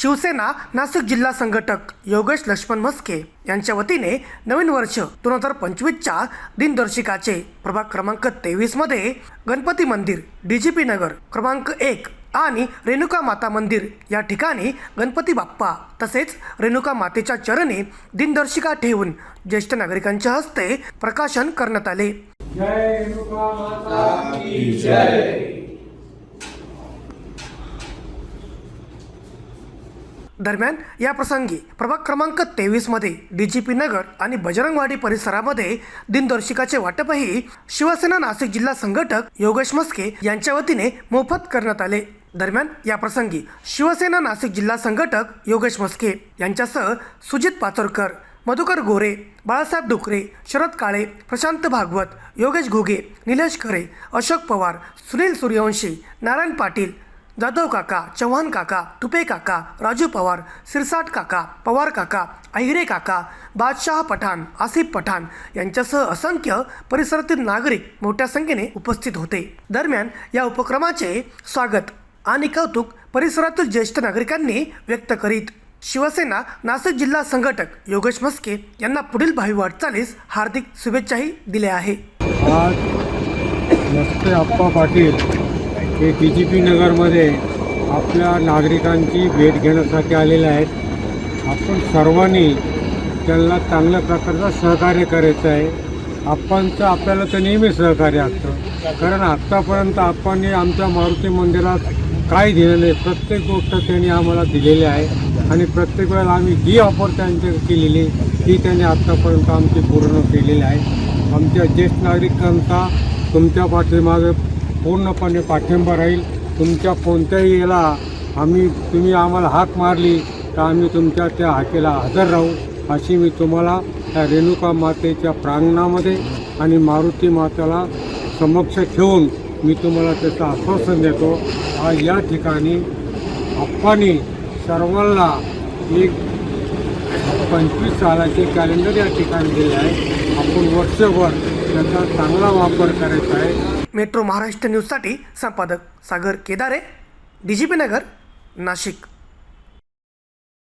शिवसेना नाशिक जिल्हा संघटक योगेश लक्ष्मण मस्के यांच्या वतीने नवीन वर्ष दोन हजार पंचवीसच्या दिनदर्शिकाचे प्रभाग क्रमांक तेवीसमध्ये गणपती मंदिर डीजीपी नगर क्रमांक एक आणि रेणुका माता मंदिर या ठिकाणी गणपती बाप्पा तसेच रेणुका मातेच्या चरणी दिनदर्शिका ठेवून ज्येष्ठ नागरिकांच्या हस्ते प्रकाशन करण्यात आले. जय रेणुका माता की जय दरम्यान या प्रसंगी प्रभाग क्रमांक तेवीसमध्ये डी जी पी नगर आणि बजरंगवाडी परिसरामध्ये दिनदर्शिकाचे वाटपही शिवसेना नाशिक जिल्हा संघटक योगेश मस्के यांच्या वतीने मोफत करण्यात आले. दरम्यान या प्रसंगी शिवसेना नाशिक जिल्हा संघटक योगेश मस्के यांच्यासह सुजित पाचोरकर मधुकर गोरे बाळासाहेब डुकरे शरद काळे प्रशांत भागवत योगेश घुगे निलेश खरे अशोक पवार सुनील सूर्यवंशी नारायण पाटील जाधव काका चव्हाण काका तुपे काका राजू पवार सिरसाट काका पवार काका अहिरे काका बादशाह पठाण आसिफ पठाण यांच्यासह असंख्य परिसरातील नागरिक मोठ्या संख्येने उपस्थित होते. दरम्यान या उपक्रमाचे स्वागत आणि कौतुक परिसरातील ज्येष्ठ नागरिकांनी व्यक्त करीत. शिवसेना नाशिक जिल्हा संघटक योगेश मस्के यांना पुढील भावी वाटचालीस हार्दिक शुभेच्छाही दिल्या आहे. आज आप्पा पाटील. हे बी जी पी नगरमध्ये आपल्या नागरिकांची भेट घेण्यासाठी आलेले आहेत. आपण सर्वांनी त्यांना चांगल्या प्रकारचं सहकार्य करायचं आहे. आप्पांचं आपल्याला तर नेहमी सहकार्य असतं. कारण आत्तापर्यंत आपण आमच्या मारुती मंदिरात काय दिलं नाही प्रत्येक गोष्ट त्यांनी आम्हाला दिलेली आहे. आणि प्रत्येक वेळेला आम्ही जी ऑफर त्यांच्या केलेली ती त्यांनी आत्तापर्यंत आमची पूर्ण केलेली आहे. आमच्या ज्येष्ठ नागरिकांचा तुमच्या पाठीमागे पूर्णपणे पाठिंबा राहील. तुमच्या कोणत्याही याला आम्ही तुम्ही आम्हाला हाक मारली तर आम्ही तुमच्या त्या हाकेला हजर राहू अशी मी तुम्हाला त्या रेणुका मातेच्या प्रांगणामध्ये आणि मारुती मातेला समक्ष ठेवून मी तुम्हाला त्याचं आश्वासन देतो. आज या ठिकाणी आप्पानी सर्वांना एक पंचवीस सालाचे कॅलेंडर या ठिकाणी दिले आहे. आपण वर्षभर त्याचा चांगला वापर करायचा आहे. मेट्रो महाराष्ट्र न्यूजसाठी संपादक सागर केदारे डीजीपी नगर नाशिक.